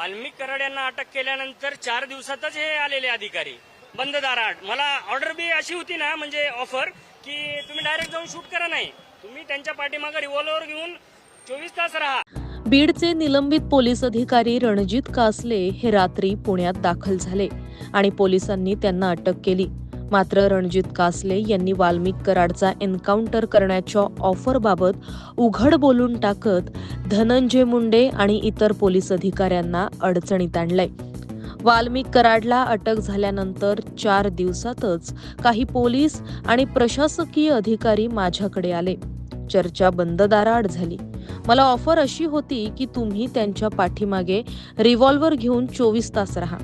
वाल्मिक कराड यांना अटक केल्यानंतर चार दिवसातच हे आलेले अधिकारी. बंद दारात मला ऑर्डर बी अशी होती ना म्हणजे ऑफर की तुम्ही डायरेक्ट जाऊन शूट करा नाही. तुम्ही त्यांच्या पाठीमागे रिव्हॉल्वर घेऊन चोवीस तास राहा. बीडचे निलंबित पोलीस अधिकारी रणजित कासले हे रात्री पुण्यात दाखल झाले आणि पोलिसांनी त्यांना अटक केली. मात्र रणजित कासले यांनी वाल्मिक कराडचा एन्काउंटर करण्याच्या ऑफरबाबत उघड बोलून टाकत धनंजय मुंडे आणि इतर पोलीस अधिकाऱ्यांना अडचणीत आणलंय. वाल्मिक कराडला अटक झाल्यानंतर चार दिवसातच काही पोलीस आणि प्रशासकीय अधिकारी माझ्याकडे आले. चर्चा बंद दाराआड झाली. मला ऑफर अशी होती की तुम्ही त्यांच्या पाठीमागे रिव्हॉल्वर घेऊन चोवीस तास राहा.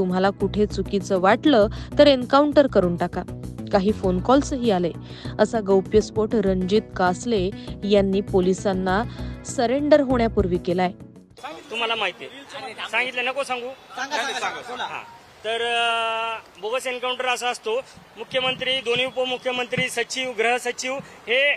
तुम्हाला कुठे चुकीचं वाटलं तर एन्काउंटर करून टाका. काही फोन कॉल्सही आले. असा गौप्यस्फोट रणजित कासले यांनी पोलिसांना सरेंडर होण्यापूर्वी केलाय. तुम्हाला माहिती आहे. सांगितलं नको सांगू. हा. तर बोगस एन्काउंटर असा असतो. मुख्यमंत्री दोन्ही उपमुख्यमंत्री सचिव गृह सचिव हे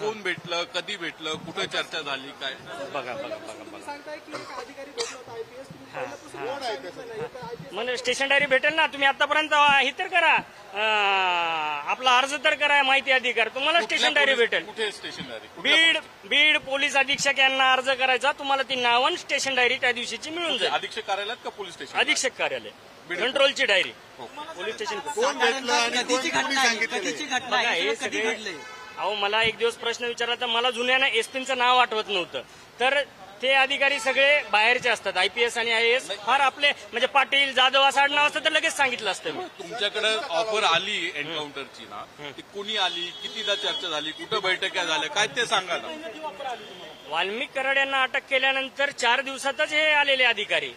कोण भेटलं कधी भेटलं कुठे चर्चा झाली काय? बघा बघा बघा बघा. म्हणजे स्टेशन डायरी भेटेल ना तुम्ही आतापर्यंत हे तर करा. आपला अर्ज तर करा माहिती अधिकार. तुम्हाला स्टेशन डायरी भेटेल. कुठे स्टेशनरी बीड बीड पोलीस अधीक्षक यांना अर्ज करायचा. तुम्हाला ती नावन स्टेशन डायरी त्या दिवशीची मिळून जाईल. अधीक्षक कार्यालयात का पोलीस स्टेशन अधीक्षक कार्यालय. कंट्रोलची डायरी. पोलीस स्टेशन कधीची घटना आहे? कधीची घटना हे सगळं अहो मला एक दिवस प्रश्न विचारला तर मला जुन्यानं एसपीचं नाव आठवत नव्हतं. तर ते अधिकारी सगळे बाहेरचे असतात आयपीएस आणि आय एस. फार आपले म्हणजे पाटील जाधव असं आडनाव असतं तर लगेच सांगितलं असतं. मी तुमच्याकडे ऑफर आली एन्काउंटरची ना ती कुणी आली कितीदा चर्चा झाली कुठं बैठका झाल्या काय ते सांगा ना. वाल्मिक कराड यांना अटक केल्यानंतर चार दिवसातच हे आलेले अधिकारी.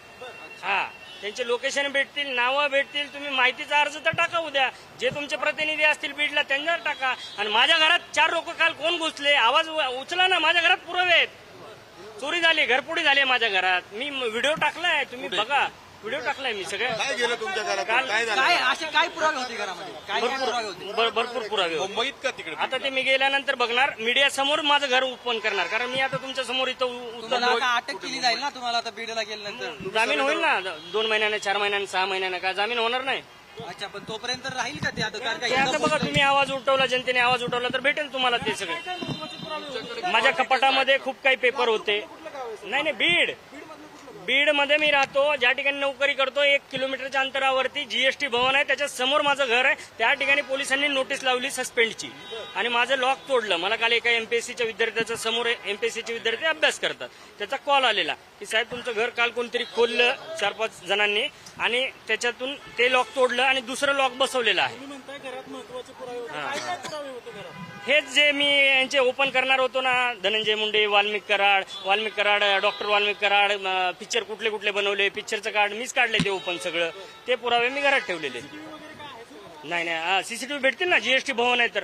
हा. त्यांचे लोकेशन भेटतील नावं भेटतील तुम्ही माहितीचा अर्ज तर टाका उद्या. जे तुमचे प्रतिनिधी असतील बीडला त्यांच्यावर टाका. आणि माझ्या घरात चार लोक काल कोण घुसले? आवाज उचला ना माझ्या घरात पुरावे आहेत चोरी झाली घरपुडी झाली माझ्या घरात. मी व्हिडिओ टाकलाय तुम्ही बघा. व्हिडिओ टाकलाय मी सगळे काय गेलं तुमच्या घरात? काल काय असे काय पुरावे होते घरामध्ये? काय काय पुरावे होते? भर- भरपूर पुरावे होते. मुंबईत का तिकडे आता ते मी गेल्यानंतर बघणार. मीडिया समोर माझं घर ओपन करणार. कारण मी आता तुमच्यासमोर इथं उ- तुम्हाला उतरलो आता अटक केली जाईल ना तुम्हाला आता बीडला गेल्यानंतर? जामीन होईल ना. दोन महिन्याने चार महिन्याने सहा महिन्याने का? जामीन होणार नाही. अच्छा पण तोपर्यंत राहील का ते? आता कारण ते का आता बघा तुम्ही आवाज उठवला जनतेने आवाज उठवला तर भेटेल तुम्हाला ते सगळे. माझ्या कपाटामध्ये खूप काही पेपर होते. नाही नाही बीड. बीडमध्ये मी राहतो ज्या ठिकाणी नोकरी करतो एक किलोमीटरच्या अंतरावरती जीएसटी भवन आहे. त्याच्यासमोर माझं घर आहे. त्या ठिकाणी पोलिसांनी नोटीस लावली सस्पेंडची. आणि माझं लॉक तोडलं. मला काल एका एमपीएससीच्या विद्यार्थ्याच्या समोर एमपीएससीचे विद्यार्थी अभ्यास करतात. त्याचा कॉल आलेला. की साहेब तुमचं घर काल कोणतरी खोललं चार पाच जणांनी आणि त्याच्यातून ते लॉक तोडलं आणि दुसरं लॉक बसवलेलं आहे. हेच जे मी यांचे ओपन करणार होतो ना धनंजय मुंडे वाल्मिक कराड वाल्मिक कराड डॉक्टर वाल्मिक कराड पिक्चर कुठले कुठले बनवले पिक्चरचं कार्ड मीच काढले ते ओपन सगळं. ते पुरावे मी घरात ठेवलेले. नाही नाही सीसीटीव्ही भेटतील ना जीएसटी भवन आहे तर.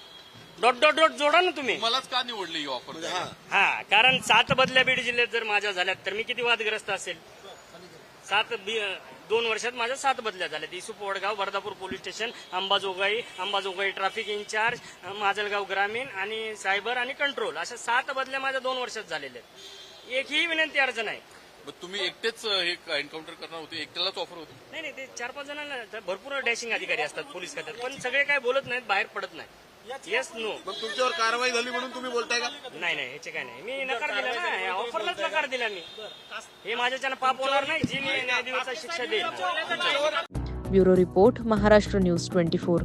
डॉट डॉट डॉट जोडा ना तुम्ही. मलाच का निवडली ही ऑफर हा. कारण सात बदल्या बीड जिल्ह्यात जर माझ्या झाल्यात तर मी किती वादग्रस्त असेल? सात बी- दोन वर्षात माझ्या सात बदल्या झाल्या Isup Vadgaon Vardhapur police station Ambajogai Ambajogai traffic incharge Majalgaon ग्रामीण आणि सायबर आणि कंट्रोल अशा सात बदल्या माझ्या दोन वर्षात झालेल्या आहेत. एकही विनंती अर्ज नाही. मग तुम्ही एकटेच हे एन्काउंटर करणार होते? एकट्यालाच ऑफर होती? नाही नाही ते चार पाच जणांना तर भरपूर डॅशिंग अधिकारी असतात पोलीस खात्यात पण सगळे काय बोलत नाहीत बाहेर पडत नाही येस नो मग तुमच्यावर कारवाई झाली म्हणून तुम्ही बोलताय का? नाही नाही ह्याचे काय नाही. मी नकार दिला ना. ऑफरलाच नकार दिला मी. हे माझ्याच्यानं पाप होणार नाही जी मी न्यायाधिवचा शिक्षा देईल bureau report Maharashtra news twenty four.